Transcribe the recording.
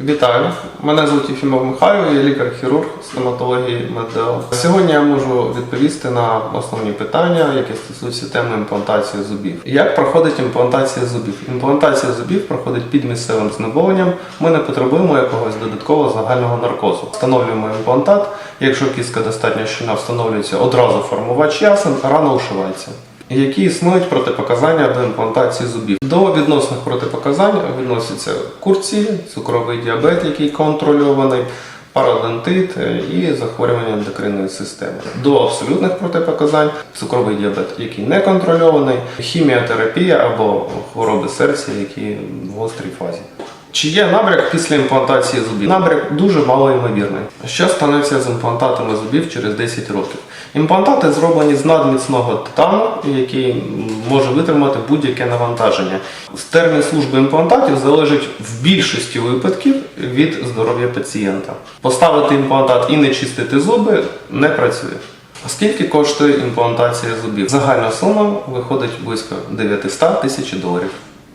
Вітаю, мене звуть Єфімов Михайло, я лікар-хірург стоматології МедДео. Сьогодні я можу відповісти на основні питання, які стосуються теми імплантації зубів. Як проходить імплантація зубів? Імплантація зубів проходить під місцевим знеболенням. Ми не потребуємо якогось додаткового загального наркозу. Встановлюємо імплантат. Якщо кістка достатньо щільна, встановлюється одразу формувач ясен, рана ушивається. Які існують протипоказання до імплантації зубів? До відносних протипоказань відносяться курці, цукровий діабет, який контрольований, парадонтит е, і захворювання ендокринної системи. До абсолютних протипоказань цукровий діабет, який не контрольований, хіміотерапія або хвороби серця, які в гострій фазі. Чи є набряк після імплантації зубів? Набряк дуже малоймовірний. Що станеться з імплантатами зубів через 10 років? Імплантати зроблені з надміцного титану, який може витримати будь-яке навантаження. Термін служби імплантатів залежить в більшості випадків від здоров'я пацієнта. Поставити імплантат і не чистити зуби не працює. Скільки коштує імплантація зубів? Загальна сума виходить близько 900 тисяч доларів.